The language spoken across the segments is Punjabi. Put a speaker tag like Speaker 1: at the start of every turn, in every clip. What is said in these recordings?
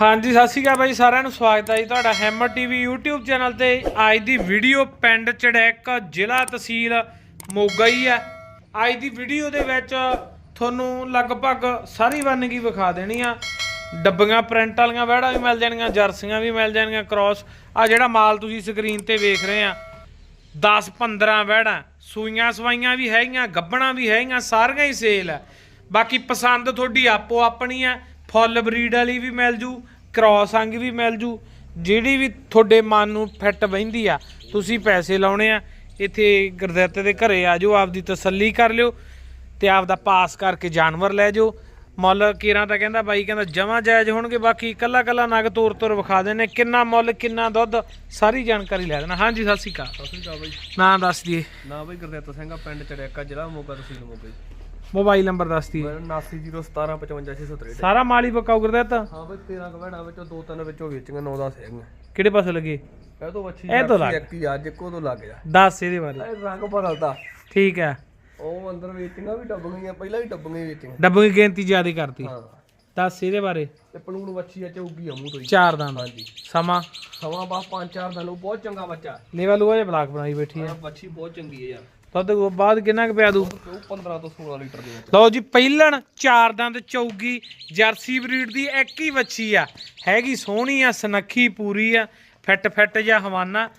Speaker 1: ਹਾਂਜੀ, ਸਤਿ ਸ਼੍ਰੀ ਅਕਾਲ ਬਾਈ, ਸਾਰਿਆਂ ਨੂੰ ਸਵਾਗਤ ਹੈ ਜੀ ਤੁਹਾਡਾ ਹੈਮਰ ਟੀਵੀ YouTube ਚੈਨਲ ਤੇ। ਅੱਜ ਦੀ ਵੀਡੀਓ ਪਿੰਡ ਚੜੈਕ ਜ਼ਿਲ੍ਹਾ ਤਹਿਸੀਲ ਮੋਗਾ ਹੀ ਆ ਅੱਜ ਦੀ ਵੀਡੀਓ ਦੇ ਵਿੱਚ ਤੁਹਾਨੂੰ ਲਗਭਗ ਸਾਰੀ ਵੰਨਗੀ ਵਿਖਾ ਦੇਣੀ ਆ। ਡੱਬੀਆਂ ਪ੍ਰਿੰਟ ਵਾਲੀਆਂ ਵਹਿੜਾਂ ਵੀ ਮਿਲ ਜਾਣਗੀਆਂ, ਜਰਸੀਆਂ ਵੀ ਮਿਲ ਜਾਣਗੀਆਂ ਕ੍ਰਾਸ ਆ ਜਿਹੜਾ ਮਾਲ ਤੁਸੀਂ ਸਕਰੀਨ ਤੇ ਵੇਖ ਰਹੇ ਆ 10 15 ਵਹਿੜਾਂ, ਸੂਈਆਂ ਸਵਾਈਆਂ ਵੀ ਹੈਗੀਆਂ, ਗੱਬਣਾ ਵੀ ਹੈਗੀਆਂ, ਸਾਰੀਆਂ ਹੀ ਸੇਲ ਆ। ਬਾਕੀ ਪਸੰਦ ਤੁਹਾਡੀ ਆਪੋ ਆਪਣੀ ਆ। ਫੁੱਲ ਬਰੀਡ ਵਾਲੀ ਵੀ ਮਿਲ ਜੂ ਕ੍ਰਾਸ ਅੰਗ ਵੀ ਮਿਲ ਜੂ ਜਿਹੜੀ ਵੀ ਤੁਹਾਡੇ ਮਨ ਨੂੰ ਫਿੱਟ ਬਹਿੰਦੀ ਆ ਤੁਸੀਂ ਪੈਸੇ ਲਾਉਣੇ ਆ ਇੱਥੇ ਗੁਰਦਿੱਤ ਦੇ ਘਰੇ ਆ ਜਾਓ ਆਪਦੀ ਤਸੱਲੀ ਕਰ ਲਿਓ ਤੇ ਆਪਦਾ ਪਾਸ ਕਰਕੇ ਜਾਨਵਰ ਲੈ ਜਾਓ। ਮੁੱਲ ਕੀਰਾਂ ਤਾਂ ਕਹਿੰਦਾ ਬਾਈ ਕਹਿੰਦਾ ਜਮਾ ਜਾਇਜ਼ ਹੋਣਗੇ ਬਾਕੀ ਕੱਲਾ ਕੱਲਾ ਨਗ ਤੋਰ ਤੋਰ ਵਿਖਾ ਦੇਣੇ ਕਿੰਨਾ ਮੁੱਲ ਕਿੰਨਾ ਦੁੱਧ ਸਾਰੀ ਜਾਣਕਾਰੀ ਲੈ ਦੇਣਾ। ਹਾਂਜੀ ਸਤਿ ਸ਼੍ਰੀ ਅਕਾਲ।
Speaker 2: ਸਤਿ ਸ਼੍ਰੀ ਅਕਾਲ ਬਾਈ।
Speaker 1: ਨਾਂ ਦੱਸ ਦਈਏ।
Speaker 2: ਨਾ ਬਾਈ ਗੁਰਦਿੱਤ ਸਿੰਘ ਆ ਪਿੰਡ ਚੜਿਆਕਾ ਜ਼ਿਲ੍ਹਾ ਮੋਗਾ ਤਹਿਸੀਲ ਮੋਗਾ ਜੀ।
Speaker 1: ਮੋਬਾਈਲ ਨੰਬਰ ਦੱਸ
Speaker 2: ਮੇਰਾ 7901755663
Speaker 1: ਸਾਰਾ ਮਾਲੀ ਬਕਾਉ ਗੁਰਦਿੱਤ
Speaker 2: ਹਾਂ ਬਾਈ 13 ਕਵੜਾ ਵਿੱਚੋਂ ਦੋ ਤਿੰਨ ਵਿੱਚੋਂ ਵੇਚੀਆਂ 9 10 ਹੈਗੀਆਂ।
Speaker 1: ਕਿਹੜੇ ਪਾਸੇ ਲੱਗੇ?
Speaker 2: ਇਹ ਤੋਂ ਵੱਛੀ
Speaker 1: ਇਹ ਤੋਂ ਲੱਗ।
Speaker 2: ਹੀ ਅੱਜ ਇੱਕੋ ਤੋਂ ਲੱਗ ਜਾ।
Speaker 1: ਦੱਸ ਇਹਦੇ ਬਾਰੇ।
Speaker 2: ਇਹ ਰੰਗ ਬਦਲਦਾ।
Speaker 1: ਠੀਕ ਹੈ।
Speaker 2: ਉਹ ਅੰਦਰ ਵੇਚੀਆਂ ਵੀ ਡੱਬ ਗਈਆਂ ਪਹਿਲਾਂ ਵੀ ਡੱਬ ਗਈਆਂ ਵੇਚੀਆਂ।
Speaker 1: ਡੱਬੂ ਦੀ ਗਿਣਤੀ ਜ਼ਿਆਦਾ ਕਰਤੀ।
Speaker 2: ਹਾਂ।
Speaker 1: ਦੱਸ ਇਹਦੇ ਬਾਰੇ।
Speaker 2: ਤੇ ਪਲੂਣ ਵੱਛੀ ਆ ਚੌਗੀ ਆ ਮੂੰਹ ਤੋਂ
Speaker 1: ਚਾਰ ਦੰਦ।
Speaker 2: ਹਾਂਜੀ।
Speaker 1: ਸਮਾਂ।
Speaker 2: ਸਵਾ ਬਾ ਪੰਜ ਚਾਰ ਦਿਨ ਉਹ ਬਹੁਤ ਚੰਗਾ ਬੱਚਾ।
Speaker 1: ਲੇਵਾ ਲੂਆ ਜਿਹਾ ਬਲਾਕ ਬਣਾਈ ਬੈਠੀ
Speaker 2: ਇਹ ਵੱਛੀ ਬਹੁਤ ਚੰਗੀ ਹੈ ਯਾਰ।
Speaker 1: ਦੁੱਧ ਬਾਅਦ ਕਿੰਨਾ ਕੁ ਪਿਆ ਦੂ?
Speaker 2: ਉਹ 15 ਤੋਂ 16 ਲੀਟਰ ਦੇ ਵਿੱਚ।
Speaker 1: ਲਓ ਜੀ ਪਹਿਲਣ ਚਾਰ ਦੰਦ ਚੌਗੀ ਜਰਸੀ ਬਰੀਡ ਦੀ ਇੱਕ ਹੀ ਵੱਛੀ ਆ। ਹੈਗੀ ਸੋਹਣੀ ਆ ਸਨੱਖੀ ਪੂਰੀ ਆ ਫਿੱਟ ਫਿੱਟ ਜਿਹਾ ਹਵਾਨਾ।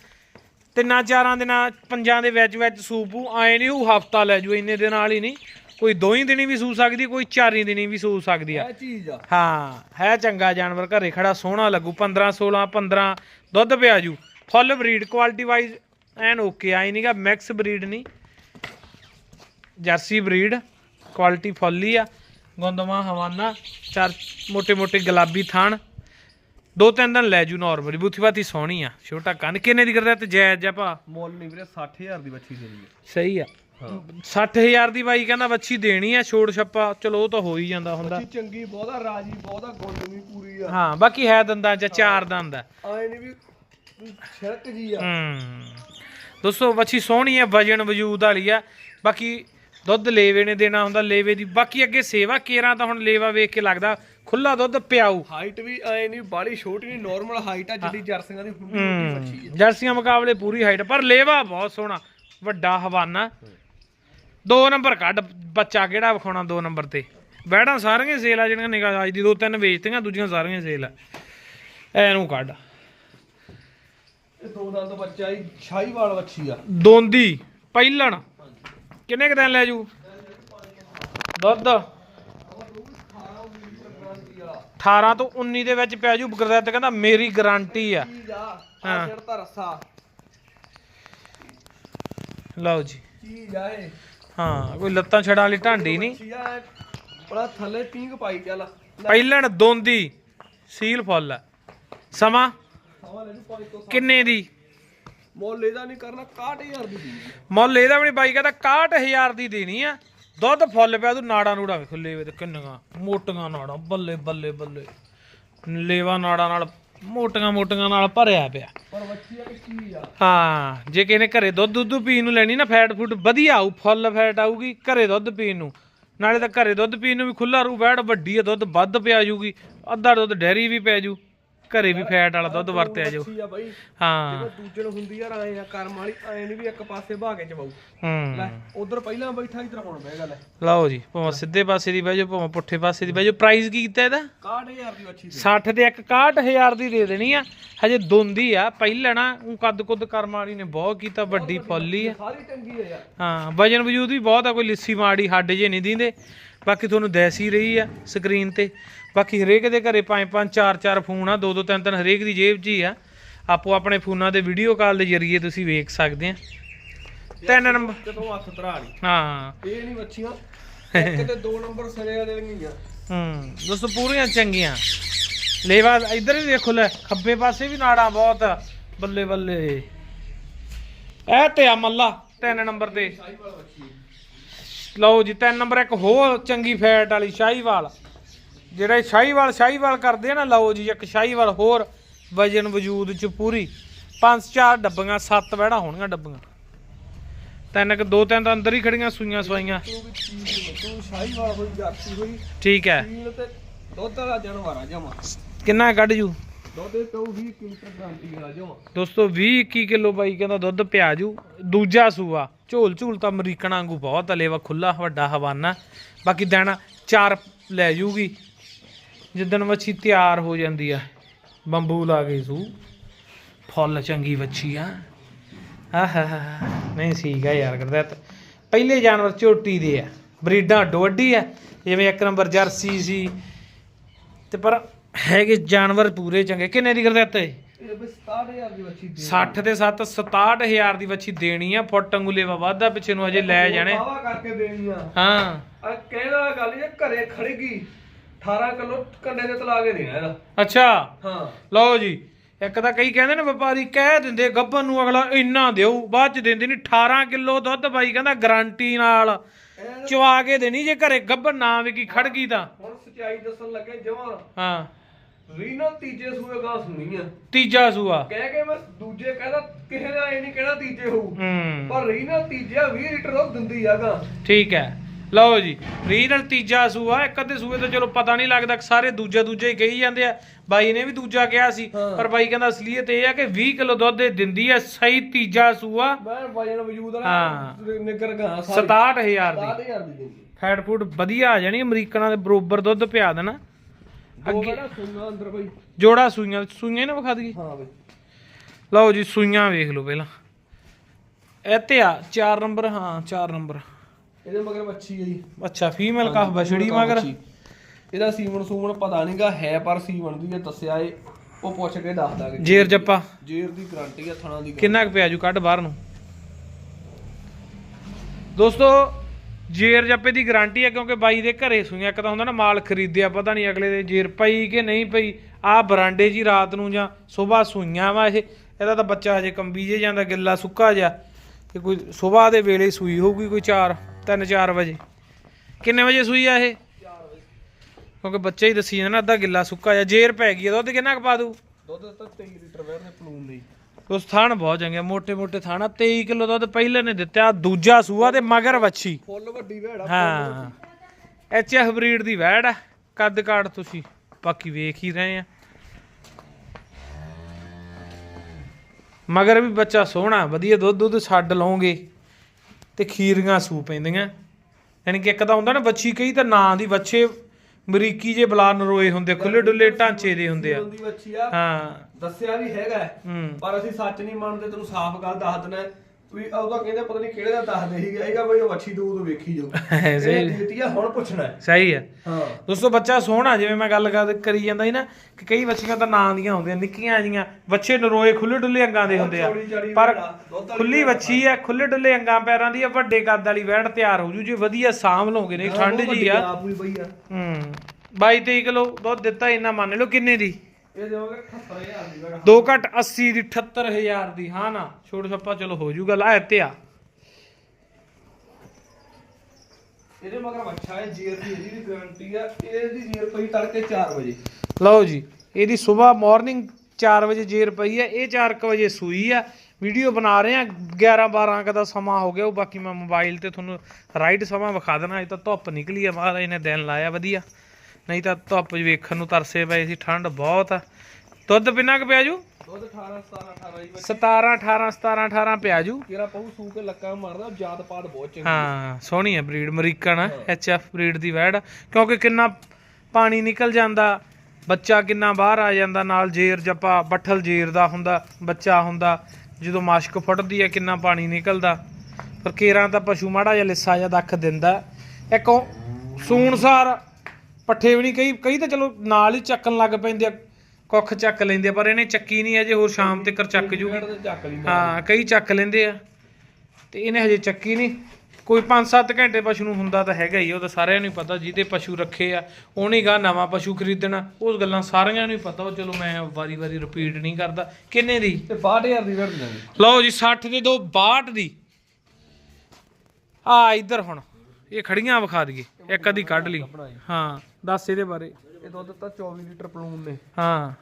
Speaker 1: ਤਿੰਨਾਂ ਚਾਰਾਂ ਦਿਨਾਂ ਪੰਜਾਂ ਦੇ ਵਿੱਚ ਵਿੱਚ ਸੂਪੂ ਆਏ ਨਹੀਂ ਉਹ ਹਫਤਾ ਲੈ ਜੂ ਇੰਨੇ ਦਿਨ ਵਾਲੀ ਨਹੀਂ ਕੋਈ ਦੋ ਹੀ ਦਿਨੀ ਵੀ ਸੂ ਸਕਦੀ ਕੋਈ ਚਾਰੀ ਦਿਨੀ ਵੀ ਸੂ ਸਕਦੀ ਆ।
Speaker 2: ਇਹ ਚੀਜ਼ ਆ।
Speaker 1: ਹਾਂ ਹੈ ਚੰਗਾ ਜਾਨਵਰ ਘਰੇ ਖੜਾ ਸੋਹਣਾ ਲੱਗੂ। 15 16 15 ਦੁੱਧ ਪਿਆ ਜੂ। ਫੁੱਲ ਬਰੀਡ ਕੁਆਲਿਟੀ ਵਾਈਜ਼ ਐਨ ਓਕੇ ਆਈ ਨਹੀਂਗਾ ਮਿਕਸ ਬਰੀਡ ਨਹੀਂ ਜਰਸੀ ਬਰੀਡ ਕੁਆਲਿਟੀ ਫੁੱਲੀ ਆ ਗੋਂਦਮਾ ਹਵਾਨਾ ਚਾਰ ਮੋਟੇ ਮੋਟੇ ਗੁਲਾਬੀ ਥਾਣ ਦੋ ਤਿੰਨ ਦਿਨ ਲੈ ਜੂ ਨਾਰਮਲੀ ਬੂਥੀ ਬਾਤੀ ਸੋਹਣੀ ਆ ਛੋਟਾ ਕੰਨ। ਕਿੰਨੇ ਦੀ ਕਰਦਾ ਤੇ ਜਾਇਜ਼ ਆ ਭਾ?
Speaker 2: ਮੁੱਲ ਨਹੀਂ ਵੀਰੇ 60000 ਦੀ ਬੱਚੀ ਦੇਣੀ
Speaker 1: ਸਹੀ ਆ। 60000 ਦੀ ਬਾਈ ਕਹਿੰਦਾ ਬੱਚੀ ਦੇਣੀ ਆ ਛੋੜ ਛੱਪਾ। ਚਲੋ ਉਹ ਤਾਂ ਹੋ ਹੀ ਜਾਂਦਾ ਹੁੰਦਾ।
Speaker 2: ਬੱਚੀ ਚੰਗੀ ਬਹੁਤਾ ਰਾਜੀ ਬਹੁਤਾ ਗੁੱਡ ਪੂਰੀ ਆ।
Speaker 1: ਹਾਂ ਬਾਕੀ ਹੈ ਦੰਦਾਂ ਚ ਚਾਰ ਦੰਦ ਆ।
Speaker 2: ਐ ਵੀ ਛਿੜਕ ਜੀ ਆ।
Speaker 1: ਹੂੰ। ਦੋਸਤੋ ਬੱਚੀ ਸੋਹਣੀ ਆ ਵਜਨ ਵਜੂਦ ਵਾਲੀ ਆ। ਬਾਕੀ ਦੁੱਧ ਲੇਵੇ ਨੇ ਦੇਣਾ ਹੁੰਦਾ ਲੇਵੇ ਦੀ। ਬਾਕੀ ਅੱਗੇ ਸੇਵਾ ਕੇਰਾਂ ਤਾਂ ਹੁਣ ਲੇਵਾ ਵੇਖ ਕੇ ਲੱਗਦਾ ਖੁੱਲਾ ਦੁੱਧ ਪਿਆਊ।
Speaker 2: ਹਾਈਟ ਵੀ ਆਏ ਨਹੀਂ ਬਾਲੀ ਛੋਟੀ ਨਹੀਂ ਨਾਰਮਲ ਹਾਈਟ ਆ ਜਿਹੜੀ ਜਰਸੀਆਂ ਦੀ ਹੁੰਦੀ ਹੁੰਦੀ ਵੱਛੀ
Speaker 1: ਜਰਸੀਆਂ ਮੁਕਾਬਲੇ ਪੂਰੀ ਹਾਈਟ ਪਰ ਲੇਵਾ ਬਹੁਤ ਸੋਹਣਾ ਵੱਡਾ ਹਵਾਨਾ। ਦੋ ਨੰਬਰ ਕੱਢ ਬੱਚਾ ਕਿਹੜਾ ਵਿਖਾਉਣਾ ਦੋ ਨੰਬਰ ਤੇ? ਬੈੜਾਂ ਸਾਰੀਆਂ ਸੇਲ ਆ ਜਿਹੜੀਆਂ ਨਿਗਾਹ ਅੱਜ ਦੀ ਦੋ ਤਿੰਨ ਵੇਚਤੀਆਂ ਦੂਜੀਆਂ ਸਾਰੀਆਂ ਸੇਲ ਆ। ਇਹਨੂੰ ਕੱਢ।
Speaker 2: ਇਹ ਦੋ ਦੰਦ ਬੱਚਾ ਹੀ ਸ਼ਾਹੀਵਾਲ ਵੱਛੀ ਆ।
Speaker 1: ਦੋਂਦੀ ਪਹਿਲਣ ਕਿੰਨੇ ਕ ਦਿਨ ਲੈ ਜੂ? ਦੁੱਧ? 18 ਤੋਂ 19 ਦੇ ਵਿੱਚ ਪੈ ਜੂ। ਗੁਰਦਿੱਤ ਕਹਿੰਦਾ ਮੇਰੀ ਗਾਰੰਟੀ ਆ। ਹਾਂ।
Speaker 2: ਰੱਸਾ।
Speaker 1: ਲਓ ਜੀ।
Speaker 2: ਚੀਜ਼ ਆ ਇਹ।
Speaker 1: ਹਾਂ ਕੋਈ ਲੱਤਾਂ ਛੜਾਂ ਵਾਲੀ ਢਾਂਡੀ ਨਹੀਂ।
Speaker 2: ਬੜਾ ਥੱਲੇ ਪਿੰਗ ਪਾਈ ਚੱਲ।
Speaker 1: ਪਹਿਲਣ ਦੋਂਦੀ ਸੀਲ ਫੁੱਲ। ਸਮਾਂ? ਕਿੰਨੇ ਦੀ?
Speaker 2: ਮੁੱਲ ਇਹਦਾ ਨਹੀਂ ਕਰਨਾ 61000 ਦੀ ਚੀਜ਼
Speaker 1: ਮੁੱਲ ਇਹਦਾ ਵੀ ਨਹੀਂ ਬਾਈ ਕਹਿੰਦਾ 61000 ਦੀ ਦੇਣੀ ਆ। ਦੁੱਧ ਫੁੱਲ ਪਿਆ ਤੂੰ ਨਾੜਾ ਨੂੜਾ ਵੇਖ ਲੇਵੇ ਤੇ ਕਿੰਨੀਆਂ ਮੋਟੀਆਂ ਨਾੜਾਂ ਬੱਲੇ ਬੱਲੇ ਬੱਲੇ। ਲੇਵਾ ਨਾੜਾਂ ਨਾਲ ਮੋਟੀਆਂ ਮੋਟੀਆਂ ਨਾਲ ਭਰਿਆ ਪਿਆ।
Speaker 2: ਪਰ ਵੱਛੀ ਆ ਕਿ ਚੀਜ਼ ਆ।
Speaker 1: ਹਾਂ ਜੇ ਕਿਸੇ ਨੇ ਘਰੇ ਦੁੱਧ ਦੁੱਧ ਪੀਣ ਨੂੰ ਲੈਣੀ ਨਾ ਫੈਟ ਫੂਡ ਵਧੀਆ ਆਊ ਫੁੱਲ ਫੈਟ ਆਊਗੀ ਘਰੇ ਦੁੱਧ ਪੀਣ ਨੂੰ। ਨਾਲੇ ਤਾਂ ਘਰੇ ਦੁੱਧ ਪੀਣ ਨੂੰ ਵੀ ਖੁੱਲਾ ਰੂ ਬੈੜ ਵੱਡੀ ਆ ਦੁੱਧ ਵੱਧ ਪਿਆ ਜੂਗੀ ਅੱਧਾ ਦੁੱਧ ਡੈਰੀ ਵੀ ਪੈ ਜੂ। ਘਰੇ ਵੀ ਫੈਟ ਵਾਲਾ ਦੁੱਧ ਵਰਤਿਆ
Speaker 2: ਆ ਬਾਈ।
Speaker 1: ਹਾਂ।
Speaker 2: ਦੂਜੇ ਨੂੰ ਹੁੰਦੀ ਯਾਰ ਆ ਕਰਮ ਵਾਲੀ ਆਏ ਨਹੀਂ ਵੀ ਇੱਕ ਪਾਸੇ ਭਾਗੇ ਚ ਬਾਊ ਲੈ
Speaker 1: ਹੂੰ
Speaker 2: ਉਧਰ ਪਹਿਲਾਂ ਬੈਠਾ ਇਧਰ ਹੁਣ ਬਹਿ ਗੱਲ
Speaker 1: ਲਓ ਜੀ ਭਾਵੇਂ ਸਿੱਧੇ ਪਾਸੇ ਦੀ ਬਹਿ ਜਾਓ ਭਾਵੇਂ ਪੁੱਠੇ ਪਾਸੇ ਦੀ ਬਹਿ ਜਾਓ। ਪ੍ਰਾਈਸ ਕੀ ਕੀਤਾ ਇਹਦਾ?
Speaker 2: 61000 ਦੀ ਦੇ।
Speaker 1: 60 ਦੇ ਇੱਕ 61000 ਦੀ ਦੇ ਦੇਣੀ ਆ। ਹਜੇ ਦੋਂਦੀ ਆ ਪਹਿਲਣਾ ਉਹ ਕੱਦ ਕੁੱਦ ਕਰਮ ਵਾਲੀ ਨੇ ਬਹੁਤ ਕੀਤਾ ਵੱਡੀ ਫੁੱਲੀ ਆ।
Speaker 2: ਸਾਰੀ ਟੰਗੀ ਆ ਯਾਰ।
Speaker 1: ਹਾਂ ਵਜਨ ਵਜੂਦ ਵੀ ਬਹੁਤ ਆ ਕੋਈ ਲਿੱਸੀ ਮਾੜੀ ਹੱਡ ਜੇ ਨਹੀਂ ਦਿੰਦੇ। ਬਾਕੀ ਤੁਹਾਨੂੰ ਦੈਸ ਰਹੀ ਆ ਸਕਰੀਨ ਤੇ। ਬਾਕੀ ਹਰੇਕ ਦੇ ਘਰੇ ਪੰਜ ਪੰਜ ਚਾਰ ਚਾਰ ਫੋਨ ਆ ਦੋ ਦੋ ਤਿੰਨ ਤਿੰਨ ਹਰੇਕ ਦੀ ਜੇਬ 'ਚ ਹੀ ਆ। ਆਪੋ ਆਪਣੇ ਫੋਨਾਂ ਦੇ ਵੀਡੀਓ ਕਾਲ ਦੇ ਜ਼ਰੀਏ ਤੁਸੀਂ ਵੇਖ ਸਕਦੇ ਆ। ਤਿੰਨ ਨੰਬਰ
Speaker 2: ਜਦੋਂ ਹੱਥ ਧਰਾ ਲਈ
Speaker 1: ਹਾਂ।
Speaker 2: ਇਹ ਨਹੀਂ ਵੱਛੀਆਂ ਇੱਕ ਤੇ ਦੋ ਨੰਬਰ ਸਿਰੇ ਵਾਲੇ ਲੰਗੀਆਂ
Speaker 1: ਹੂੰ ਦੋਸਤੋ ਪੂਰੀਆਂ ਚੰਗੀਆਂ। ਲੇਵਾ ਇੱਧਰ ਵੀ ਦੇਖੋ ਲੈ ਖੱਬੇ ਪਾਸੇ ਵੀ ਨਾੜਾਂ ਬਹੁਤ। ਬੱਲੇ ਬੱਲੇ। ਇਹ ਤੇ ਆ ਮੱਲਾ ਤਿੰਨ ਨੰਬਰ ਤੇ। ਲਓ ਜੀ ਤਿੰਨ ਨੰਬਰ ਇੱਕ ਹੋਰ ਚੰਗੀ ਫੈਟ ਵਾਲੀ ਸ਼ਾਹੀਵਾਲ। ਜਿਹੜਾ ਸ਼ਾਹੀਵਾਲ ਸ਼ਾਹੀਵਾਲ ਕਰਦੇ ਆ ਨਾ ਲਓ ਜੀ ਇੱਕ ਸ਼ਾਹੀਵਾਲ ਹੋਰ ਵਜਨ ਵਜੂਦ ਚ ਪੂਰੀ। ਪੰਜ ਚਾਰ ਡੱਬੀਆਂ ਸੱਤ ਵਹਿੜਾ ਹੋਣਗੀਆਂ ਡੱਬੀਆਂ। ਤਿੰਨ ਕਿ ਦੋ ਤਿੰਨ ਤਾਂ ਅੰਦਰ ਹੀ ਖੜੀਆਂ ਸੂਈਆਂ ਸਵਾਈਆਂ।
Speaker 2: ਹੋਈ ਜਾਤੀ ਹੋਈ
Speaker 1: ਠੀਕ ਹੈ।
Speaker 2: ਤੀਨ ਤੇ ਦੁੱਧ ਵਾਲਾ ਜਾਨਵਰ ਆ ਜਮਾ।
Speaker 1: ਕਿੰਨਾ ਕੱਢ ਜੂ?
Speaker 2: ਦੁੱਧ ਤੋਂ 20 ਕਿਲੋਮੀਟਰ ਗਾਰੰਟੀ ਵਾਲਾ ਜੋ
Speaker 1: ਦੋਸਤੋ 20 21 ਕਿਲੋ ਬਾਈ ਕਹਿੰਦਾ ਦੁੱਧ ਪਿਆ ਜੂ। ਦੂਜਾ ਸੂਆ ਝੋਲ ਝੂਲ ਤਾਂ ਅਮਰੀਕਨ ਵਾਂਗੂ ਬਹੁਤ ਲੇਵਾ ਖੁੱਲਾ ਵੱਡਾ ਹਵਾਨਾ। ਬਾਕੀ ਦਾਣਾ ਚਾਰ ਲੈ ਜੂਗੀ। ਜਿੱਦਣ ਵੱਛੀ ਤਿਆਰ ਹੋ ਜਾਂਦੀ ਆ ਬੰਬੂ ਲਾ ਕੇ ਸੂ ਫੁੱਲ ਚੰਗੀ ਵੱਛੀ ਆ। ਆਹਾ ਨਹੀਂ ਸੀਗਾ ਯਾਰ ਗੁਰਦੱਤ ਪਹਿਲੇ ਜਾਨਵਰ ਝੋਟੀ ਦੇ ਆ ਬਰੀਡਾਂ ਡੋਡੀ ਆ ਜਿਵੇਂ ਇੱਕ ਨੰਬਰ ਜਰਸੀ ਸੀ। ਤੇ ਪਰ ਹੈਗੇ ਜਾਨਵਰ ਪੂਰੇ ਚੰਗੇ। ਕਿੰਨੇ ਦੀ ਗੁਰਦੱਤ
Speaker 2: ਇਹ? ਬਸ 60000 ਦੀ ਦੇ
Speaker 1: 60 ਤੇ 7 67000 ਦੀ ਵੱਛੀ ਦੇਣੀ ਆ। ਫੁੱਟ ਅੰਗੂਲੇ ਵਾਧਾ ਪਿੱਛੇ ਨੂੰ ਹਜੇ ਲੈ ਜਾਣੇ।
Speaker 2: ਵਾਵਾ ਕਰਕੇ ਦੇਣੀ ਆ।
Speaker 1: ਹਾਂ।
Speaker 2: ਆ ਕਹਿਣਾ ਗੱਲ ਇਹ ਘਰੇ ਖੜੇਗੀ 18 ਕਿਲੋ ਕੰਡੇ ਦੇ ਤਲਾ ਕੇ ਦੇਣਾ ਇਹਦਾ।
Speaker 1: ਅੱਛਾ।
Speaker 2: ਹਾਂ।
Speaker 1: ਲਓ ਜੀ ਇੱਕ ਤਾਂ ਕਈ ਕਹਿੰਦੇ ਨੇ ਵਪਾਰੀ ਕਹਿ ਦਿੰਦੇ ਗੱਭਨ ਨੂੰ ਅਗਲਾ ਇੰਨਾ ਦਿਓ ਬਾਅਦ ਚ ਦਿੰਦੇ ਨਹੀਂ 18 ਕਿਲੋ ਦੁੱਧ ਬਾਈ ਕਹਿੰਦਾ ਗਾਰੰਟੀ ਨਾਲ ਚਵਾ ਕੇ ਦੇਣੀ ਜੇ ਘਰੇ ਗੱਭਨ ਨਾ ਵਿਕੀ ਖੜ ਗਈ ਤਾਂ
Speaker 2: ਹੁਣ ਸਚਾਈ ਦੱਸਣ ਲੱਗੇ ਜਮਾ
Speaker 1: ਹਾਂ।
Speaker 2: ਰੀਨਲ ਤੀਜੇ ਸੂਏ ਗਾਂ ਸੁਣੀ ਆ।
Speaker 1: ਤੀਜਾ ਸੂਆ।
Speaker 2: ਕਹਿ ਕੇ ਮੈਂ ਦੂਜੇ ਕਹਿੰਦਾ ਕਿਸੇ ਦਾ ਇਹ ਨਹੀਂ ਕਹਿਣਾ ਤੀਜੇ ਹੋਊ।
Speaker 1: ਹੂੰ।
Speaker 2: ਪਰ ਰੀਨਲ ਤੀਜਾ 20 ਲੀਟਰ ਦੁੱਧ ਦਿੰਦੀ ਆ ਗਾਂ
Speaker 1: ਠੀਕ ਹੈ। ਲਓ ਜੀ ਰੀਨਲ ਤੀਜਾ ਸੂਆ ਇੱਕ ਅੱਧੇ ਸੂਏ ਤਾਂ ਚਲੋ ਪਤਾ ਨਹੀਂ ਲੱਗਦਾ ਸਾਰੇ ਦੂਜਾ ਦੂਜਾ ਹੀ ਕਹੀ ਜਾਂਦੇ ਆ। ਬਾਈ ਨੇ ਵੀ ਦੂਜਾ ਕਿਹਾ ਸੀ। ਪਰ ਬਾਈ ਕਹਿੰਦਾ ਅਸਲੀਅਤ ਇਹ ਆ ਕਿ 20 ਕਿਲੋ ਦੁੱਧ ਇਹ ਦਿੰਦੀ ਹੈ ਸਹੀ ਤੀਜਾ ਸੂਆ।
Speaker 2: ਮੈਂ ਵਜਨ ਵਜੂਦ। ਵਾਲਾ ਨਿੱਗਰ ਗਾਂ ਸਾਰੀ
Speaker 1: 67000 ਦੀ।
Speaker 2: 60000 ਦੀ ਦਿੰਦੀ
Speaker 1: ਫੈਟ ਫੂਡ ਵਧੀਆ ਆ ਜਾਣੀ ਅਮਰੀਕਨਾਂ ਦੇ ਬਰੋਬਰ ਦੁੱਧ ਪਿਆ ਦੇਣਾ। ਅੱਗੇ
Speaker 2: ਅੰਦਰ ਬਈ।
Speaker 1: ਜੋੜਾ ਸੂਈਆਂ ਸੂਈਆਂ ਨਾ ਵਿਖਾ ਦਈਏ।
Speaker 2: ਹਾਂ ਬਈ।
Speaker 1: ਲਓ ਜੀ ਸੂਈਆਂ ਵੇਖ ਲਓ ਪਹਿਲਾਂ। ਇਹ ਤੇ ਆ 4 ਨੰਬਰ ਹਾਂ 4 ਨੰਬਰ।
Speaker 2: ਇਹਦੇ ਮਗਰ ਮੱਛੀ ਹੈ ਜੀ।
Speaker 1: ਅੱਛਾ ਫੀਮੇਲ ਕਾਫ ਬਛੜੀ ਮਗਰ।
Speaker 2: ਇਹਦਾ ਸੀਮਣ ਸੂਮਣ ਪਤਾ ਨਹੀਂਗਾ ਹੈ ਪਰ ਸੀਮਣ ਦੀ ਇਹ ਦੱਸਿਆ ਏ। ਉਹ ਪੁੱਛ ਕੇ ਦੱਸ ਦਾਂਗੇ।
Speaker 1: ਜੇਰ ਜੱਪਾ?
Speaker 2: ਜੇਰ ਦੀ ਗਾਰੰਟੀ ਆ ਥਣਾ ਦੀ
Speaker 1: ਕਿੰਨਾ ਕੁ ਪਿਆ ਜੂ? ਕੱਢ ਬਾਹਰ ਨੂੰ। ਦੋਸਤੋ ਜੇਰ ਜੱਪੇ ਦੀ ਗਾਰੰਟੀ ਹੈ ਕਿਉਂਕਿ ਬਾਈ ਦੇ ਘਰੇ ਸੂਈਆਂ ਇੱਕ ਤਾਂ ਹੁੰਦਾ ਨਾ ਮਾਲ ਖਰੀਦਿਆ ਪਤਾ ਨਹੀਂ ਅਗਲੇ ਦੇ ਜੇਰ ਪਈ ਕਿ ਨਹੀਂ ਪਈ। ਆਹ ਬਰਾਂਡੇ ਜੀ ਰਾਤ ਨੂੰ ਜਾਂ ਸਵੇਰ ਸੂਈਆਂ ਵਾ ਇਹ। ਇਹਦਾ ਤਾਂ ਬੱਚਾ ਹਜੇ ਕੰਬੀ ਜੇ ਜਾਂਦਾ ਗਿੱਲਾ ਸੁੱਕਾ ਜਿਹਾ। ਕਿ ਕੋਈ ਸਵੇਰ ਦੇ ਵੇਲੇ ਸੂਈ ਹੋਊਗੀ ਕੋਈ 4 3-4 ਵਜੇ। ਕਿੰਨੇ ਵਜੇ ਸੂਈ ਆ ਇਹ? ਕਿਉਂਕਿ ਬੱਚੇ ਹੀ ਦੱਸੀ ਜਾਂਦਾ ਨਾ ਅੱਧਾ ਗਿੱਲਾ ਸੁੱਕਾ ਜਾਂ ਜੇਰ ਪੈ ਗਈ ਦੁੱਧ ਕਿੰਨਾ ਕੁ ਪਾ ਦੂ
Speaker 2: ਦੁੱਧ ਤਾਂ 23 ਲੀਟਰ ਵੈਰ ਨੇ ਪਲੂਨ ਦੀ।
Speaker 1: ਉਸ ਥਾਣ ਬਹੁਤ ਚੰਗੇ ਮੋٹے ਮੋٹے ਥਾਣਾ 23 ਕਿਲੋ ਦੁੱਧ ਪਹਿਲੇ ਨੇ ਦਿੱਤਾ ਦੂਜਾ ਸੂਆ ਤੇ ਮਗਰ ਵੱਛੀ।
Speaker 2: ਫੁੱਲ ਵੱਡੀ ਭੇੜਾ
Speaker 1: ਹਾਂ। ਐਚ ਐਫ ਬਰੀਡ ਦੀ ਵੈੜ ਆ ਕੱਦ ਕਾੜ ਤੁਸੀਂ ਬਾਕੀ ਵੇਖ ਹੀ ਰਹੇ ਆ। ਮਗਰ ਵੀ ਬੱਚਾ ਸੋਹਣਾ ਵਧੀਆ ਦੁੱਧ ਦੁੱਧ ਛੱਡ ਲਓਗੇ। ਤੇ ਖੀਰੀਆਂ ਸੂ ਪੈਂਦੀਆਂ। ਯਾਨੀ ਕਿ ਇੱਕ ਤਾਂ ਹੁੰਦਾ ਨਾ ਵੱਛੀ ਕਈ ਤਾਂ ਨਾਂ ਦੀ ਵੱਛੇ ਮਰੀਕੀ ਜੇ ਬਲਾ ਨਰੋਏ ਹੁੰਦੇ ਖੁੱਲੇ ਡੁੱਲੇ ਢਾਂਚੇ ਦੇ ਹੁੰਦੇ ਆ। ਹਾਂ।
Speaker 2: ਦੱਸਿਆ ਵੀ ਹੈਗਾ। ਪਰ ਅਸੀਂ ਸੱਚ ਨਹੀਂ ਮੰਨਦੇ ਤੈਨੂੰ ਸਾਫ਼ ਗੱਲ ਦੱਸ ਦਿੰਦਾ। ਵੀ ਉਹਦਾ ਕਹਿੰਦੇ ਪਤਾ ਨਹੀਂ ਕਿਹੜੇ ਦਾ ਦੱਸਦੇ ਸੀਗਾ ਇਹਗਾ ਬਈ ਉਹ ਵੱਛੀ ਦੂ ਤੋਂ ਵੇਖੀ ਜਾਓ।
Speaker 1: ਸਹੀ।
Speaker 2: ਦਿੱਤੀ ਆ ਹੁਣ ਪੁੱਛਣਾ।
Speaker 1: ਸਹੀ ਹੈ।
Speaker 2: ਹਾਂ।
Speaker 1: ਦੋਸਤੋ ਬੱਚਾ ਸੋਹਣਾ ਜਿਵੇਂ ਮੈਂ ਗੱਲ ਕਰ- ਜਾਂਦਾ ਸੀ ਨਾ ਕਿ ਕਈ ਬੱਚੀਆਂ ਤਾਂ ਨਾਂ ਦੀਆਂ ਹੁੰਦੀਆਂ ਨਿੱਕੀਆਂ ਜੀਆਂ ਬੱਚੇ ਨਰੋਏ ਖੁੱਲੇ ਡੁੱਲੇ ਅੰਗਾਂ ਦੇ ਹੁੰਦੇ ਆ। ਪਰ
Speaker 2: ਆ,
Speaker 1: ਖੁੱਲੀ
Speaker 2: ਆ।
Speaker 1: ਵੱਛੀ ਆ ਖੁੱਲੇ ਡੁੱਲੇ ਅੰਗਾਂ ਪੈਰਾਂ ਦੀ ਆ ਵੱਡੇ ਕੱਦ ਵਾਲੀ ਵੈੜ ਤਿਆਰ ਹੋ ਜੂ ਜੇ ਵਧੀਆ ਸਾਂਭ ਲਓਗੇ ਨਹੀਂ ਠੰਡ ਜੀ ਆ।
Speaker 2: ਆ।
Speaker 1: ਹੂੰ। 22 23 ਕਿਲੋ ਦੁੱਧ ਦਿੱਤਾ ਇੰਨਾ ਮੰਨ ਲਓ ਕਿੰਨੇ ਦੀ?
Speaker 2: ਇਹ ਦੇਵਾਂਗੇ 78000 ਦੀ ਵੈੜ
Speaker 1: 2 ਘੱਟ 80 ਦੀ 78000 ਦੀ। ਹਾਂ ਨਾ ਛੋੜ ਛੱਪਾ ਚਲੋ ਹੋ ਜੂਗਾ ਲਾ ਤੇ ਆ।
Speaker 2: ਇਹਦੇ ਮਗਰ ਵੱਛਾ ਹੈ ਜੀਰ ਦੀ ਇਹਦੀ ਵੀ ਗਾਰੰਟੀ ਆ। ਇਹਦੀ ਜੀਰ ਪਈ ਤੜਕੇ 4 ਵਜੇ।
Speaker 1: ਲਓ ਜੀ ਇਹਦੀ ਸਵੇਰ ਮਾਰਨਿੰਗ 4 ਵਜੇ ਜੇਰ ਪਈ ਹੈ ਇਹ 4 ਵਜੇ ਸੂਈ ਆ। ਵੀਡੀਓ ਬਣਾ ਰਹੇ ਆ 11 12 ਕ ਦਾ ਸਮਾਂ ਹੋ ਗਿਆ ਉਹ ਬਾਕੀ ਮੈਂ ਮੋਬਾਈਲ ਤੇ ਤੁਹਾਨੂੰ ਰਾਈਟ ਸਮਾਂ ਵਿਖਾ ਦੇਣਾ ਅਜੇ ਤਾਂ ਧੁੱਪ ਨਿਕਲੀ ਆ ਮਹਾਰਾਜ ਨੇ ਦਿਨ ਲਾਇਆ ਵਧੀਆ। ਨਹੀਂ ਤਾਂ ਧੁੱਪ ਵੇਖਣ ਨੂੰ ਤਰਸੇ ਪਏ ਸੀ ਠੰਡ ਬਹੁਤ ਆ। ਦੁੱਧ ਕਿੰਨਾ ਕੁ ਪਿਆ ਜੂ?
Speaker 2: ਦੁੱਧ 18 17 18 ਜੀ
Speaker 1: 17 18 17 18 ਪਿਆ ਜੂ।
Speaker 2: ਤੇਰਾ ਪਹੂ ਸੂ ਕੇ ਲੱਕਾਂ ਮਾਰਦਾ ਜਾਤ ਪਾਤ ਬਹੁਤ ਚੰਗੀ
Speaker 1: ਹਾਂ ਸੋਹਣੀ ਹੈ ਬਰੀਡ ਅਮਰੀਕਨ ਆ ਐਚ ਐਫ ਬਰੀਡ ਦੀ ਵੈੜ। ਕਿਉਂਕਿ ਕਿੰਨਾ ਪਾਣੀ ਨਿਕਲ ਜਾਂਦਾ ਬੱਚਾ ਕਿੰਨਾ ਬਾਹਰ ਆ ਜਾਂਦਾ ਨਾਲ ਜੇਰ ਜੱਪਾ ਬੱਠਲ ਜੇਰ ਦਾ ਹੁੰਦਾ ਬੱਚਾ ਹੁੰਦਾ ਜਦੋਂ ਮਾਸ਼ਕ ਫੁੱਟਦੀ ਹੈ ਕਿੰਨਾ ਪਾਣੀ ਨਿਕਲਦਾ। ਪਰ ਕੇਰਾਂ ਤਾਂ ਪਸ਼ੂ ਮਾੜਾ ਜਿਹਾ ਲਿੱਸਾ ਜਿਹਾ ਦੱਖ ਦਿੰਦਾ। ਇੱਕ ਸੂਣਸਾਰ ਪੱਠੇ ਵੀ ਨਹੀਂ ਕਈ ਕਈ ਤਾਂ ਚਲੋ ਨਾਲ ਹੀ ਚੱਕਣ ਲੱਗ ਪੈਂਦੇ ਆ ਕੁੱਖ ਚੱਕ ਲੈਂਦੇ ਆ ਪਰ ਇਹਨੇ ਚੱਕੀ ਨਹੀਂ ਅਜੇ ਹੋਰ ਸ਼ਾਮ ਤੱਕ ਚੱਕ ਜੂਗੀ। ਹਾਂ ਕਈ ਚੱਕ ਲੈਂਦੇ ਆ ਤੇ ਇਹਨੇ ਹਜੇ ਚੱਕੀ ਨਹੀਂ। ਕੋਈ 5-7 ਘੰਟੇ ਪਸ਼ੂ ਨੂੰ ਹੁੰਦਾ ਤਾਂ ਹੈਗਾ ਹੀ ਉਹ ਤਾਂ ਸਾਰਿਆਂ ਨੂੰ ਪਤਾ ਜਿਹਦੇ ਪਸ਼ੂ ਰੱਖੇ ਆ ਉਹਨੇ ਗਾ ਨਵਾਂ ਪਸ਼ੂ ਖਰੀਦਣਾ ਉਸ ਗੱਲਾਂ ਸਾਰਿਆਂ ਨੂੰ ਹੀ ਪਤਾ ਉਹ ਚਲੋ ਮੈਂ ਵਾਰੀ-ਵਾਰੀ ਰਿਪੀਟ ਨਹੀਂ ਕਰਦਾ ਕਿੰਨੇ ਦੀ?
Speaker 2: ਤੇ 62000 ਦੀ ਵੈੜ ਦਿੰਦੇ
Speaker 1: ਲਓ ਜੀ 60 ਦੇ ਦੋ 62 ਦੀ। ਆ ਇੱਧਰ ਹੁਣ ਇਹ ਖੜੀਆਂ ਵਿਖਾ ਦਈਏ। ਇੱਕ ਅੱਧੀ ਕੱਢ ਲਈ। ਹਾਂ ਦੱਸ ਇਹਦੇ ਬਾਰੇ।
Speaker 2: ਇਹ ਦੁੱਧ ਤਾਂ 24 ਲੀਟਰ ਪਲੂਨ ਨੇ।
Speaker 1: ਹਾਂ।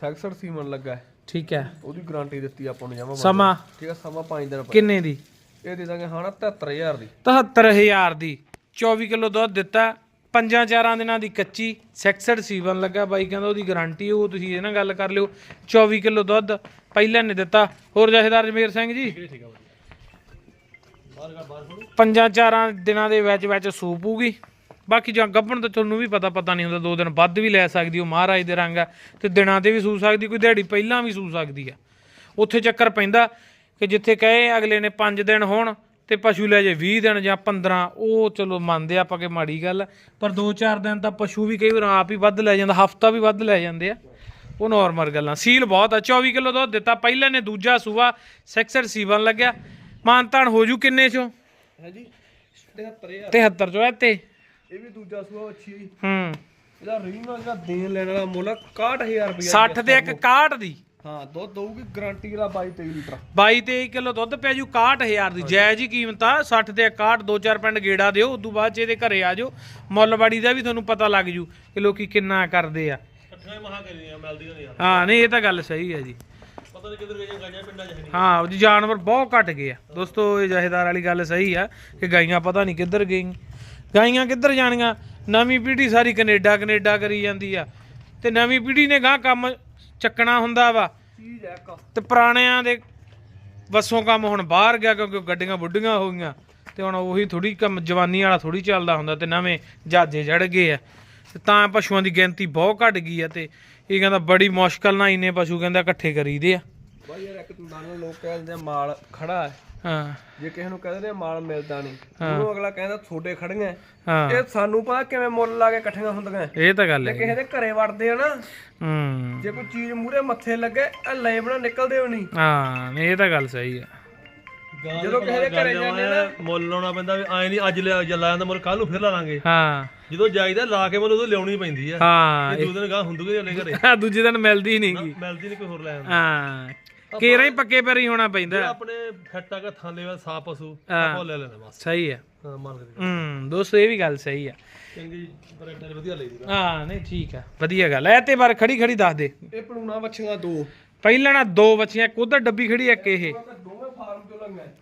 Speaker 2: 66 ਸੀਮਨ ਲੱਗਾ ਹੈ।
Speaker 1: ਠੀਕ ਹੈ।
Speaker 2: ਉਹਦੀ ਗਾਰੰਟੀ ਦਿੱਤੀ ਆਪਾਂ ਨੂੰ ਜਮਾ
Speaker 1: ਸਮਾਂ?
Speaker 2: ਠੀਕ ਆ ਸਮਾਂ 5 ਦਿਨ
Speaker 1: ਕਿੰਨੇ ਦੀ?
Speaker 2: ਇਹ ਦੇ ਦਾਂਗੇ ਹਾਂ 73000 ਦੀ।
Speaker 1: 73000 ਦੀ। 24 ਕਿਲੋ ਦੁੱਧ ਦਿੱਤਾ। ਪੰਜਾਂ ਚਾਰਾਂ ਦਿਨਾਂ ਦੀ ਕੱਚੀ ਸੈਕਸਡ ਸੀਵਨ ਲੱਗਾ। ਬਾਈ ਕਹਿੰਦਾ ਉਹਦੀ ਗਾਰੰਟੀ ਉਹ ਤੁਸੀਂ ਇਹ ਨਾਲ ਗੱਲ ਕਰ ਲਿਓ। 24 ਕਿਲੋ ਦੁੱਧ ਪਹਿਲਾਂ ਨੇ ਦਿੱਤਾ। ਹੋਰ ਜਥੇਦਾਰ ਜਮੇਰ ਸਿੰਘ ਜੀ? ਪੰਜਾਂ ਚਾਰਾਂ ਦਿਨਾਂ ਦੇ ਵਿੱਚ ਵਿੱਚ ਸੂਪ ਹੋਊਗੀ ਬਾਕੀ ਜਾਂ ਗੱਭਣ ਤਾਂ ਤੁਹਾਨੂੰ ਵੀ ਪਤਾ ਪਤਾ ਨਹੀਂ ਹੁੰਦਾ, ਦੋ ਦਿਨ ਵੱਧ ਵੀ ਲੈ ਸਕਦੀ, ਉਹ ਮਹਾਰਾਜ ਦੇ ਰੰਗ ਆ, ਤੇ ਦਿਨਾਂ ਤੇ ਵੀ ਸੂ ਸਕਦੀ, ਕੋਈ ਦਿਹਾੜੀ ਪਹਿਲਾਂ ਵੀ ਸੂ ਸਕਦੀ ਆ। ਉੱਥੇ ਚੱਕਰ ਪੈਂਦਾ ਕਿ ਜਿੱਥੇ ਕਹੇ ਅਗਲੇ ਨੇ 5 ਦਿਨ ਹੋਣ ਤੇ ਪਸ਼ੂ ਲੈ ਜੇ 20 ਦਿਨ ਜਾਂ 15 ਉਹ ਚਲੋ ਮੰਨਦੇ ਆ ਆਪਾਂ ਕਿ ਮਾੜੀ ਗੱਲ ਪਰ 2-4 ਦਿਨ ਤਾਂ ਪਸ਼ੂ ਵੀ ਕਈ ਵਾਰ ਆਪ ਹੀ ਵੱਧ ਲੈ ਜਾਂਦਾ, ਹਫਤਾ ਵੀ ਵੱਧ ਲੈ ਜਾਂਦੇ ਆ। ਉਹ ਨਾਰਮਲ ਗੱਲਾਂ। ਸੀਲ ਬਹੁਤ ਆ 24 ਕਿਲੋ ਦੁੱਧ ਦਿੱਤਾ, ਪਹਿਲਾਂ ਨੇ ਦੂਜਾ ਸੂਆ ਸੈਕਸਰ ਸੀਵਨ ਲੱਗਿਆ। ਮਾਨਤਾਨ ਹੋ ਜੂ ਕਿੰਨੇ ਚੋਂ?
Speaker 2: ਹੈ ਜੀ 73000
Speaker 1: 73 ਚੋਂ ਇੱਥੇ?
Speaker 2: ਇਹ ਵੀ ਦੂਜਾ ਸੂਆ ਅੱਛੀ ਹੈ ਜੀ।
Speaker 1: ਹੂੰ।
Speaker 2: ਇਹਦਾ ਰੀਨ ਜਿਹੜਾ ਦੇਣ ਲੈਣ ਵਾਲਾ ਮੁੱਲ ਆ 61000 ਰੁਪਏ
Speaker 1: 60 ਤੇ ਇੱਕ 61 ਦੀ?
Speaker 2: ਹਾਂ ਦੁੱਧ ਦਊਗੀ ਗਾਰੰਟੀ ਵਾਲਾ 22 23 ਲੀਟਰ।
Speaker 1: 22 23 ਕਿਲੋ ਦੁੱਧ ਪੈ ਜੂ 61000 ਦੀ। ਜਾਇਜ਼ ਹੀ ਕੀਮਤ ਆ 60 ਤੇ 61 ਦੋ ਚਾਰ ਪਿੰਡ ਗੇੜਾ ਦਿਓ ਉਦੋਂ ਬਾਅਦ ਚ ਇਹਦੇ ਘਰੇ ਆ ਜਾਓ। ਮੁੱਲਵਾੜੀ ਦਾ ਵੀ ਤੁਹਾਨੂੰ ਪਤਾ ਲੱਗ ਜੂ ਕਿ ਲੋਕੀ ਕਿੰਨਾ ਕਰਦੇ ਆ।
Speaker 2: ਇਕੱਠੇ ਮਹਾ ਕਰੀਆਂ ਮਿਲਦੀਆਂ ਨਹੀਂ
Speaker 1: ਹਾਂ ਨਹੀਂ ਇਹ ਤਾਂ ਗੱਲ ਸਹੀ ਹੈ ਜੀ।
Speaker 2: ਪਤਾ ਨਹੀਂ ਕਿੱਧਰ ਗਈਆਂ ਗਾਜਾਂ ਪਿੰਡਾਂ 'ਚ ਹੈ ਨਹੀਂ
Speaker 1: ਹਾਂ ਉਹ ਜੀ ਜਾਨਵਰ ਬਹੁਤ ਘਟ ਗਏ ਆ। ਦੋਸਤੋ ਇਹ ਜਹੇਦਾਰ ਵਾਲੀ ਗੱਲ ਸਹੀ ਆ ਕਿ ਗਾਈਆਂ ਪਤਾ ਨਹੀਂ ਕਿੱਧਰ ਗਈਆਂ। ਗਾਈਆਂ ਕਿੱਧਰ ਜਾਣੀਆਂ? ਨਵੀਂ ਪੀੜ੍ਹੀ ਸਾਰੀ ਕੈਨੇਡਾ ਕੈਨੇਡਾ ਕਰੀ ਜਾਂਦੀ ਆ। ਤੇ ਨਵੀਂ ਪੀੜ੍ਹੀ ਨੇ ਗਾਂ ਕੰਮ ਚੱਕਣਾ ਹੁੰਦਾ ਵਾ। ਤੇ ਪੁਰਾਣਿਆਂ ਦੇ ਵਸੋਂ ਕੰਮ ਹੁਣ ਬਾਹਰ ਗਿਆ ਕਿਉਂਕਿ ਗੱਡੀਆਂ ਬੁੱਢੀਆਂ ਹੋ ਗਈਆਂ। ਤੇ ਹੁਣ ਉਹੀ ਥੋੜੀ ਕੰਮ ਜਵਾਨੀ ਵਾਲਾ ਥੋੜੀ ਚੱਲਦਾ ਹੁੰਦਾ ਤੇ ਨਵੇਂ ਜਹਾਜ਼ੇ ਚੜ ਗਏ ਆ। ਤੇ ਤਾਂ ਪਸ਼ੂਆਂ ਦੀ ਗਿਣਤੀ ਬਹੁਤ ਘਟ ਗਈ ਆ ਤੇ ਇਹ ਕਹਿੰਦਾ ਬੜੀ ਮੁਸ਼ਕਲ ਨਾਲ ਇੰਨੇ ਪਸ਼ੂ ਕਹਿੰਦਾ ਇਕੱਠੇ ਕਰੀਦੇ ਆ।
Speaker 2: ਬਾਈ ਯਾਰ ਇੱਕ ਨਾਲ ਲੋਕ ਕਹਿੰਦੇ ਮਾਲ ਖੜਾ ਹੈ।
Speaker 1: ਹਾਂ।
Speaker 2: ਜੇ ਕਿਸੇ ਨੂੰ ਕਹਿੰਦੇ ਨੇ ਮਾਲ ਮਿਲਦਾ ਨਹੀਂ ਉਹਨੂੰ ਅਗਲਾ ਕਹਿੰਦਾ ਛੋਟੇ ਖੜੀਆਂ।
Speaker 1: ਹਾਂ।
Speaker 2: ਇਹ ਸਾਨੂੰ ਪਤਾ ਕਿਵੇਂ ਮੁੱਲ ਲਾ ਕੇ ਇਕੱਠੀਆਂ ਹੁੰਦੀਆਂ।
Speaker 1: ਇਹ ਤਾਂ ਗੱਲ ਹੈ
Speaker 2: ਕਿਸੇ ਦੇ ਘਰੇ ਵੜਦੇ ਆ ਨਾ
Speaker 1: ਹੂੰ।
Speaker 2: ਜੇ ਕੋਈ ਚੀਜ਼ ਮੂਰੇ ਮੱਥੇ ਲੱਗੇ ਇਹ ਲੈ ਬਣਾ ਨਿਕਲਦੇ ਹੋ ਨਹੀਂ।
Speaker 1: ਹਾਂ ਇਹ ਤਾਂ ਗੱਲ ਸਹੀ ਆ।
Speaker 2: ਜਦੋਂ ਕਿਸੇ ਦੇ ਘਰੇ ਜਾਂਦੇ ਨਾ
Speaker 3: ਮੁੱਲ ਲਾਉਣਾ ਪੈਂਦਾ ਵੀ ਐ ਨਹੀਂ ਅੱਜ ਲਿਆ ਲਾ ਜਾਂਦਾ ਮੁੱਲ ਕੱਲ ਨੂੰ ਫਿਰ ਲਾ ਲਾਂਗੇ।
Speaker 1: ਹਾਂ।
Speaker 3: ਜਦੋਂ ਜਾਈਦਾ ਲਾ ਕੇ ਮੁੱਲ ਉਦੋਂ ਲਿਆਉਣੀ ਪੈਂਦੀ ਆ।
Speaker 1: ਹਾਂ
Speaker 3: ਇਹ ਦੋ ਦਿਨ ਗਾਹ ਹੁੰਦੂਗੇ ਅਗਲੇ ਘਰੇ।
Speaker 1: ਇਹ ਦੂਜੇ ਦਿਨ ਮਿਲਦੀ ਨਹੀਂ ਗੀ।
Speaker 3: ਮਿਲਦੀ ਨਹੀਂ ਕੋਈ ਹੋਰ ਲੈ ਆਉਂਦਾ।
Speaker 1: ਹਾਂ ਕੇਰਾ ਹੀ ਪੱਕੇ ਪੈਰੀ ਹੋਣਾ ਪੈਂਦਾ।
Speaker 3: ਆਪਣੇ ਫੱਟਾ ਕਾ ਥਾਂ ਲੈਵਾ ਸਾਫ਼ ਪਸ਼ੂ ਆਪਾਂ ਲੈ ਲੈਣਾ ਬਸ।
Speaker 1: ਸਹੀ ਆ।
Speaker 3: ਹਾਂ ਮਾਰ ਕੇ
Speaker 1: ਹੂੰ ਦੋਸਤੋ ਇਹ ਵੀ ਗੱਲ ਸਹੀ ਆ।
Speaker 3: ਚੰਗੀ ਬਰੈਡਾਂ ਵਧੀਆ ਲਈ
Speaker 1: ਹਾਂ ਨਹੀਂ ਠੀਕ ਆ। ਵਧੀਆ ਗੱਲ ਐ ਤੇ ਬਾਰ ਖੜੀ ਖੜੀ ਦੱਸ ਦੇ।
Speaker 2: ਇਹ ਪਲੂਣਾ ਬੱਚੀਆਂ ਦੋ।
Speaker 1: ਪਹਿਲਾਂ ਨਾ ਦੋ ਬੱਚੀਆਂ ਇੱਕ ਉਧਰ ਡੱਬੀ ਖੜੀ ਇੱਕ ਇਹ।
Speaker 2: ਲੰਗਾ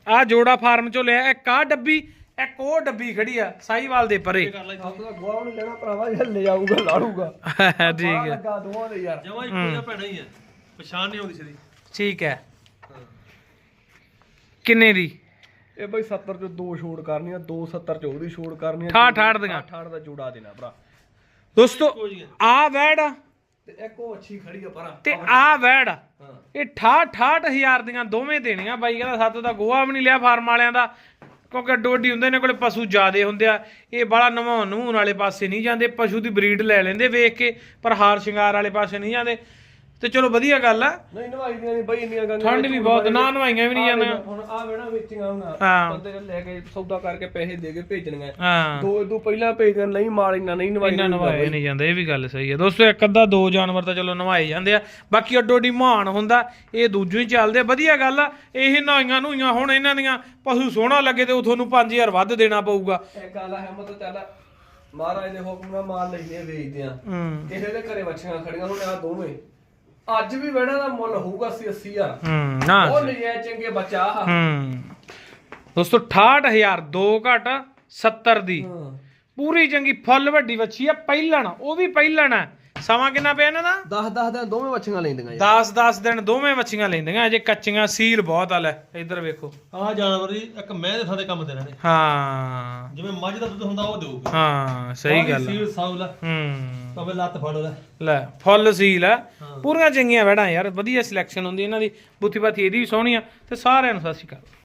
Speaker 1: ਆ ਜੋੜਾ ਫਾਰਮ ਚੋਂ ਲਿਆ ਇੱਕ ਆ ਡੱਬੀ ਇੱਕ ਉਹ ਡੱਬੀ ਖੜੀ ਆ ਸਾਈਵਾਲ ਦੇ ਪਰੇ।
Speaker 2: ਆਪਣਾ ਗੋਆ ਨਹੀਂ ਲੈਣਾ ਭਰਾਵਾ ਇਹ ਲੈ ਜਾਊਗਾ ਲਾੜੂਗਾ।
Speaker 1: ਠੀਕ ਹੈ
Speaker 2: ਲੱਗਾ ਦੋਵਾਂ ਦੇ ਯਾਰ।
Speaker 3: ਜਮਾ ਇੱਕੋ ਜਿਹਾ ਭੈਣਾ ਹੀ ਆ। ਪਛਾਣ ਨਹੀਂ ਆਉਂਦੀ ਸਰੀ
Speaker 1: ਠੀਕ ਹੈ। ਕਿੰਨੇ ਦੀ?
Speaker 2: ਇਹ ਬਈ 70 ਚੋਂ ਦੋ ਛੋੜ ਕਰਨੀਆਂ 270 ਚ ਉਹਦੀ ਛੋੜ ਕਰਨੀ
Speaker 1: ਠਾਠ ਠਾਠ ਦੀਆਂ।
Speaker 2: ਠਾੜ ਦਾ ਜੋੜਾ ਦੇਣਾ ਭਰਾ।
Speaker 1: ਦੋਸਤੋ ਆ ਵੈੜ ਆ।
Speaker 2: ਤੇ ਇੱਕ ਉਹ ਅੱਛੀ ਖੜੀ ਆ ਭਰਾ।
Speaker 1: ਤੇ ਆ ਵੈੜ ਆ। ਇਹ 68 ਹਜ਼ਾਰ ਦੀਆਂ ਦੋਵੇਂ ਦੇਣੀਆਂ। ਬਾਈ ਕਹਿੰਦਾ ਸਾਤੋਂ ਤਾਂ ਗੋਹਾ ਵੀ ਨਹੀਂ ਲਿਆ ਫਾਰਮ ਵਾਲਿਆਂ ਦਾ। ਕਿਉਂਕਿ ਅੱਡੋ ਅੱਡੀ ਹੁੰਦੇ ਨੇ, ਕੋਲੇ ਪਸ਼ੂ ਜ਼ਿਆਦੇ ਹੁੰਦੇ ਆ। ਇਹ ਬੜਾ ਨਵਾਉਣ ਨੂੰ ਵਾਲੇ ਪਾਸੇ ਨਹੀਂ ਜਾਂਦੇ, ਪਸ਼ੂ ਦੀ ਬਰੀਡ ਲੈ ਲੈਂਦੇ ਵੇਖ ਕੇ, ਪਰ ਹਾਰ ਸ਼ਿੰਗਾਰ ਵਾਲੇ ਪਾਸੇ ਨਹੀਂ ਜਾਂਦੇ। ਤੇ ਚਲੋ ਵਧੀਆ ਗੱਲ ਆ।
Speaker 2: ਨਹੀਂ ਨਵਾਈ ਦੀਆਂ ਨਹੀਂ ਬਈ ਇੰਨੀਆਂ ਗੰਗਾਂ
Speaker 1: ਠੰਡ ਵੀ ਬਹੁਤ ਨਾ ਨਵਾਈਆਂ ਵੀ ਨਹੀਂ ਜਾਂਦੀਆਂ।
Speaker 2: ਹੁਣ ਆ ਵੇਣਾ ਵੇਚੀਆਂ ਹੁਣ
Speaker 1: ਹਾਂ।
Speaker 2: ਬੰਦੇ ਨੇ ਲੈ ਕੇ ਸੌਦਾ ਕਰਕੇ ਪੈਸੇ ਦੇ ਕੇ ਭੇਜਣੀਆਂ।
Speaker 1: ਹਾਂ।
Speaker 2: ਦੋ ਦੋ ਪਹਿਲਾਂ ਭੇਜਣ ਨਹੀਂ ਮਾਲ ਇੰਨਾ ਨਹੀਂ ਨਵਾਈ
Speaker 1: ਇੰਨਾ ਨਵਾਏ ਨਹੀਂ ਜਾਂਦੇ ਇਹ ਵੀ ਗੱਲ ਸਹੀ ਹੈ ਦੋਸਤੋ ਇੱਕ ਅੱਧਾ ਦੋ ਜਾਨਵਰ ਤਾਂ ਚਲੋ ਨਵਾਏ ਜਾਂਦੇ ਆ। ਬਾਕੀ ਅੱਡੋ ਅੱਡੀ ਮਾਨ ਹੁੰਦਾ ਇਹ ਦੂਜੋਂ ਹੀ ਚੱਲਦੇ ਆ। ਵਧੀਆ ਗੱਲ ਆ ਇਹ ਨਾਈਆਂ ਨੂਈਆਂ ਹੁਣ ਇਹਨਾਂ ਦੀਆਂ ਪਸ਼ੂ ਸੋਹਣਾ ਲੱਗੇ ਤੇ ਉਹ ਤੁਹਾਨੂੰ 5000 ਵੱਧ ਦੇਣਾ ਪਊਗਾ।
Speaker 2: ਇਹ ਗੱਲ ਆ ਹਿੰਮਤ ਚੱਲ ਮਹਾਰਾਜ ਦੇ ਹੁਕਮ ਨਾਲ ਮਾਲ ਲੈਂਦੇ ਆ ਵੇਚਦੇ ਆ।
Speaker 1: ਹੂੰ।
Speaker 2: ਕਿਸੇ ਦੇ ਘਰੇ ਬੱਚੀਆਂ ਖੜੀਆਂ ਹੁਣ ਆ ਦੋਵੇਂ। ਅੱਜ ਵੀ ਵੇਣਾ ਦਾ ਮੁੱਲ ਹੋਊਗਾ 80 80000
Speaker 1: ਹੂੰ ਨਾ
Speaker 2: ਉਹ ਨਜਾਇਜ਼ ਚੰਗੇ ਬੱਚਾ ਆ।
Speaker 1: ਹੂੰ। ਦੋਸਤੋ 68000 ਦੋ ਘਟ 70 ਦੀ। ਪੂਰੀ ਚੰਗੀ ਫੁੱਲ ਵੱਡੀ ਵੱਛੀ ਆ ਪਹਿਲਣ ਉਹ ਵੀ ਪਹਿਲਣ। ਆ ਸਮਾਂ ਕਿੰਨਾ ਪਿਆ ਇਹਨਾਂ ਦਾ?
Speaker 2: 10 10 ਦਿਨ ਦੋਵੇਂ ਬੱਚੀਆਂ ਲੈਂਦੀਆਂ
Speaker 1: 10 10 ਦਿਨ ਦੋਵੇਂ ਵੱਛੀਆਂ ਲੈਂਦੀਆਂ ਅਜੇ ਕੱਚੀਆਂ ਸੀਲ ਬਹੁਤ ਆ ਲੈ ਇੱਧਰ ਵੇਖੋ।
Speaker 3: ਆਹ ਜਾਨਵਰ ਜੀ ਇੱਕ ਮੈਂ ਦੇ ਥਾਂ ਤੇ ਕੰਮ ਦੇਣਾ ਨੇ
Speaker 1: ਹਾਂ।
Speaker 3: ਜਿਵੇਂ ਮੱਝ ਦਾ ਦੁੱਧ ਹੁੰਦਾ ਉਹ ਦੇਊਗਾ।
Speaker 1: ਹਾਂ ਸਹੀ ਗੱਲ ਆ।
Speaker 3: ਸੀਲ ਸਾਉ ਲੈ।
Speaker 1: ਹੂੰ।
Speaker 3: ਭਾਵੇਂ ਲੱਤ ਫੜ ਲੈ।
Speaker 1: ਲੈ ਫੁੱਲ ਸੀਲ ਆ। ਪੂਰੀਆਂ ਚੰਗੀਆਂ ਵੜਾਂ ਯਾਰ ਵਧੀਆ ਸਿਲੈਕਸ਼ਨ ਹੁੰਦੀ ਇਹਨਾਂ ਦੀ। ਬੁੱਥੀ ਬਾਥੀ ਇਹਦੀ ਵੀ ਸੋਹਣੀ ਆ ਤੇ ਸਾਰਿਆਂ ਨੂੰ ਸਤਿ ਸ਼੍ਰੀ ਅਕਾਲ।